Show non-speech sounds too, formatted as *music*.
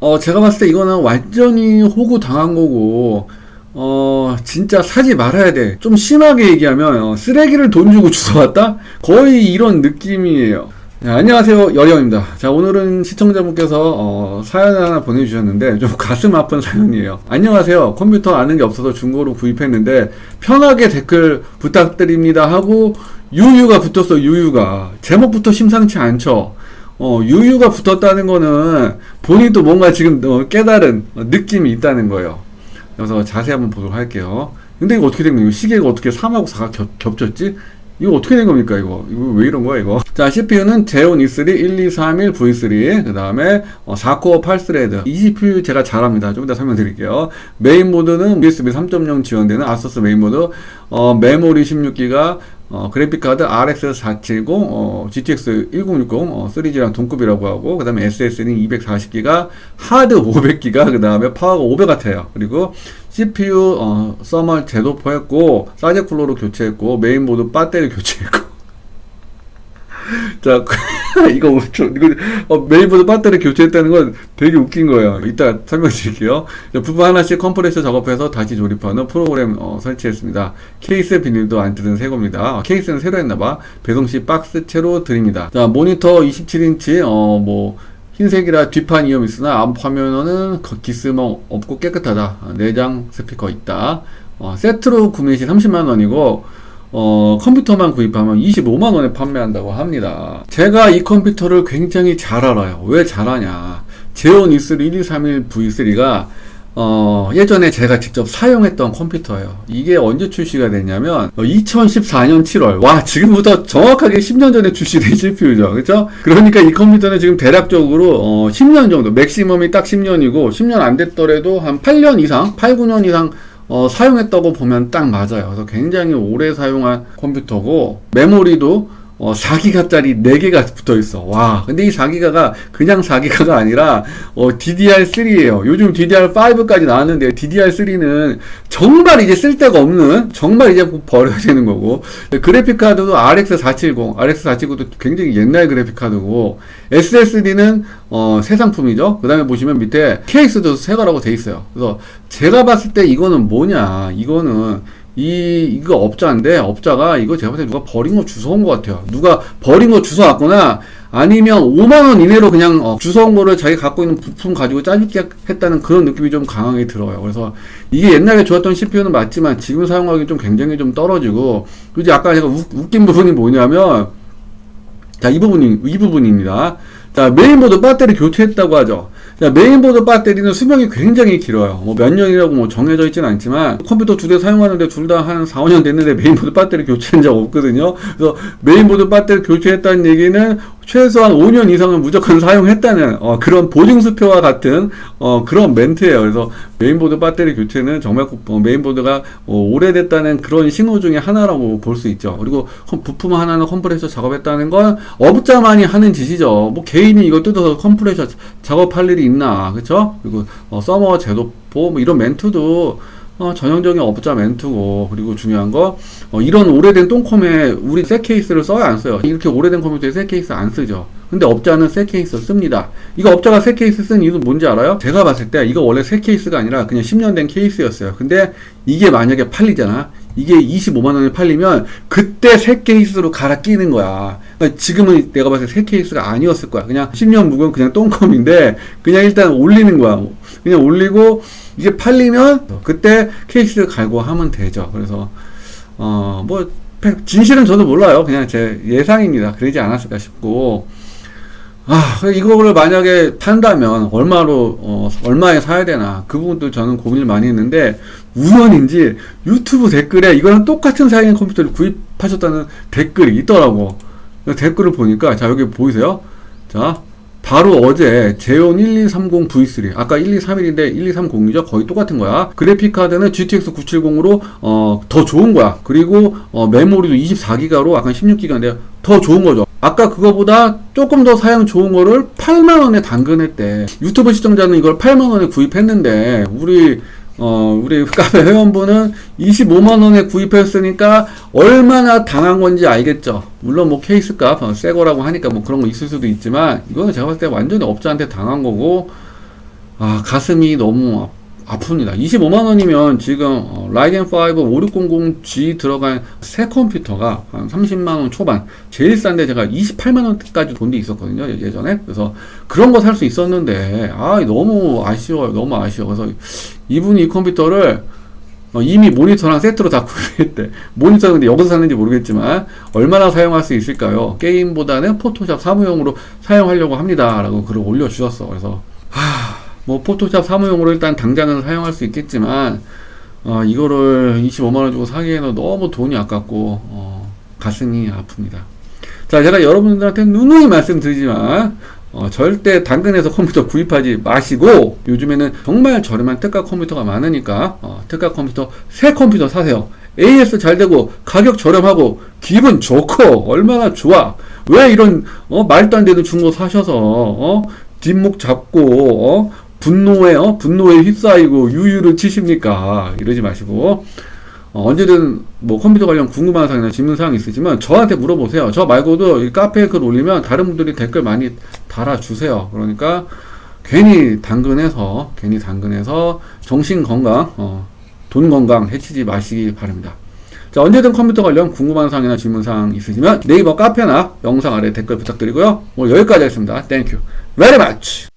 어, 제가 봤을 때 이거는 완전히 호구 당한 거고, 어, 진짜 사지 말아야 돼. 좀 심하게 얘기하면, 어, 쓰레기를 돈 주고 *laughs* 주워왔다? 거의 이런 느낌이에요. 네, 안녕하세요. 여리형입니다. 자, 오늘은 시청자분께서, 어, 사연을 하나 보내주셨는데, 좀 가슴 아픈 *laughs* 사연이에요. 안녕하세요. 컴퓨터 아는 게 없어서 중고로 구입했는데, 편하게 댓글 부탁드립니다 하고, 유유가 붙었어, 유유가. 제목부터 심상치 않죠? 어, 유유가 붙었다는 거는 본인도 뭔가 지금 어, 깨달은 어, 느낌이 있다는 거예요. 그래서 자세히 한번 보도록 할게요. 근데 이거 어떻게 된 거예요? 시계가 어떻게 3하고 4가 겹, 겹쳤지? 이거 어떻게 된 겁니까, 이거? 이거 왜 이런 거야, 이거? 자, CPU는 제온 E3 1231 V3, 그 다음에 어, 4코어 8스레드. 이 CPU 제가 잘합니다. 좀 이따 설명드릴게요. 메인보드는 USB 3.0 지원되는 아서스 메인보드, 어, 메모리 16기가, 어, 그래픽카드 RX 470, 어, GTX 1060, 어, 3G랑 동급이라고 하고, 그 다음에 SSD는 240기가, 하드 500기가, 그 다음에 파워가 500W예요. 그리고 CPU, 어, 서멀 제도포했고, 사제 쿨러로 교체했고, 메인보드 배터리 교체했고. *laughs* 자, *laughs* 이거 엄청, 이거, 어, 메인보드 배터리 교체했다는 건 되게 웃긴 거예요. 이따 설명 드릴게요. 자, 부분 하나씩 컴프레셔 작업해서 다시 조립하는 프로그램, 어, 설치했습니다. 케이스 비닐도 안 뜯은 새 겁니다. 아, 케이스는 새로 했나봐. 배송 시 박스 채로 드립니다. 자, 모니터 27인치, 어, 뭐, 흰색이라 뒷판 이염 있으나 앞 화면은 거- 기스멍 없고 깨끗하다. 아, 내장 스피커 있다. 어, 세트로 구매 시 30만원이고, 어, 컴퓨터만 구입하면 25만 원에 판매한다고 합니다. 제가 이 컴퓨터를 굉장히 잘 알아요. 왜 잘하냐. 제온 E3 1231 V3가 어, 예전에 제가 직접 사용했던 컴퓨터예요. 이게 언제 출시가 됐냐면, 2014년 7월. 와, 지금부터 정확하게 10년 전에 출시된 CPU죠. 그죠? 그러니까 이 컴퓨터는 지금 대략적으로, 어, 10년 정도, 맥시멈이 딱 10년이고, 10년 안 됐더라도 한 8년 이상, 8, 9년 이상, 어, 사용했다고 보면 딱 맞아요. 그래서 굉장히 오래 사용한 컴퓨터고, 메모리도 어, 4기가짜리 4개가 붙어 있어. 와. 근데 이 4기가가 그냥 4기가가 아니라, 어, DDR3예요. 요즘 DDR5까지 나왔는데, DDR3는 정말 이제 쓸데가 없는, 정말 이제 버려야 되는 거고, 그래픽 카드도 RX470, RX470도 굉장히 옛날 그래픽 카드고, SSD는, 어, 새 상품이죠. 그 다음에 보시면 밑에 케이스도 새 거라고 돼 있어요. 그래서 제가 봤을 때 이거는 뭐냐, 이거는, 이 이거 업자인데 업자가 이거 제가 봤을 때 누가 버린 거 주워온 것 같아요. 누가 버린 거 주워왔거나 아니면 5만 원 이내로 그냥 어, 주워온 거를 자기 갖고 있는 부품 가지고 짜집기 했다는 그런 느낌이 좀 강하게 들어요. 그래서 이게 옛날에 좋았던 CPU는 맞지만 지금 사용하기 좀 굉장히 좀 떨어지고 그지 아까 제가 웃, 웃긴 부분이 뭐냐면 자 이 부분이 이 부분입니다. 자 메인보드 배터리 교체했다고 하죠. 자, 메인보드 배터리는 수명이 굉장히 길어요. 뭐 몇 년이라고 뭐 정해져 있지는 않지만 컴퓨터 두 대 사용하는데 둘 다 한 4, 5년 됐는데 메인보드 배터리 교체한 적 없거든요. 그래서 메인보드 배터리 교체했다는 얘기는 최소한 5년 이상은 무조건 *laughs* 사용했다는 어, 그런 보증수표와 같은 어, 그런 멘트예요. 그래서 메인보드 배터리 교체는 정말 어, 메인보드가 어, 오래됐다는 그런 신호 중에 하나라고 볼 수 있죠. 그리고 컴- 부품 하나는 컴프레셔 작업했다는 건 업자만이 하는 짓이죠. 뭐 개인이 이거 뜯어서 컴프레셔 작업할 일이 있나, 그렇죠? 그리고 어, 서머 제도포 뭐 이런 멘트도 어, 전형적인 업자 멘트고 그리고 중요한 거 어, 이런 오래된 똥컴에 우리 새 케이스를 써요 안 써요? 이렇게 오래된 컴퓨터에 새 케이스 안 쓰죠. 근데 업자는 새 케이스 씁니다. 이거 업자가 새 케이스 쓴 이유는 뭔지 알아요? 제가 봤을 때 이거 원래 새 케이스가 아니라 그냥 10년 된 케이스였어요. 근데 이게 만약에 팔리잖아? 이게 25만 원에 팔리면 그때 새 케이스로 갈아 끼는 거야. 그러니까 지금은 내가 봤을 때 새 케이스가 아니었을 거야. 그냥 10년 묵은 그냥 똥컴인데 그냥 일단 올리는 거야. 그냥 올리고 이게 팔리면 그때 케이스를 갈고 하면 되죠. 그래서 어 뭐 진실은 저도 몰라요. 그냥 제 예상입니다. 그러지 않았을까 싶고 아 이거를 만약에 판다면 얼마로 어, 얼마에 사야 되나 그 부분도 저는 고민을 많이 했는데 우연인지 유튜브 댓글에 이거랑 똑같은 사양의 컴퓨터를 구입하셨다는 댓글이 있더라고. 댓글을 보니까 자 여기 보이세요? 자 바로 어제 제온 1230 V3 아까 1231인데 1230이죠? 거의 똑같은 거야. 그래픽 카드는 GTX 970으로 어, 더 좋은 거야. 그리고 어, 메모리도 24기가로 아까 16기가인데 더 좋은 거죠. 아까 그거보다 조금 더 사양 좋은 거를 8만원에 당근했대. 유튜브 시청자는 이걸 8만원에 구입했는데 우리 어, 우리 *laughs* 카페 회원분은 25만원에 구입했으니까 얼마나 당한 건지 알겠죠. 물론 뭐 케이스 값, 어, 새 거라고 하니까 뭐 그런 거 있을 수도 있지만, 이거는 제가 봤을 때 완전히 업자한테 당한 거고, 아, 가슴이 너무 아, 아픕니다. 25만 원이면 지금 어, 라이젠 5 5600G 들어간 새 컴퓨터가 한 30만 원 초반. 제일 싼데 제가 28만 원까지 돈 데 있었거든요. 예- 예전에. 그래서 그런 거 살 수 있었는데 아, 너무 아쉬워요. 너무 아쉬워. 그래서 이분이 이 컴퓨터를 어, 이미 모니터랑 세트로 다 *laughs* 구매했대. 모니터는 근데 여기서 샀는지 모르겠지만 얼마나 사용할 수 있을까요? 게임보다는 포토샵 사무용으로 사용하려고 합니다. 라고 글을 올려주셨어. 그래서 하, 뭐 포토샵 사무용으로 일단 당장은 사용할 수 있겠지만 어, 이거를 25만 원 주고 사기에는 너무 돈이 아깝고 어, 가슴이 아픕니다. 자, 제가 여러분들한테 누누이 말씀드리지만 어, 절대 당근에서 컴퓨터 구입하지 마시고 요즘에는 정말 저렴한 특가 컴퓨터가 많으니까 어, 특가 컴퓨터 새 컴퓨터 사세요. AS 잘 되고 가격 저렴하고 기분 좋고 얼마나 좋아. 왜 이런 어, 말도 안 되는 중고 사셔서 어, 뒷목 잡고 어, 분노에 어, 분노에 휩싸이고 유유를 치십니까? 이러지 마시고 어, 언제든 뭐 컴퓨터 관련 궁금한 사항이나 질문 사항 있으시면 저한테 물어보세요. 저 말고도 이 카페에 글 올리면 다른 분들이 댓글 많이 달아주세요. 그러니까 괜히 당근해서 괜히 당근해서 정신 건강, 어, 돈 건강 해치지 마시기 바랍니다. 자, 언제든 컴퓨터 관련 궁금한 사항이나 질문 사항 있으시면 네이버 카페나 영상 아래 댓글 부탁드리고요. 오늘 여기까지 하겠습니다. Thank you very much.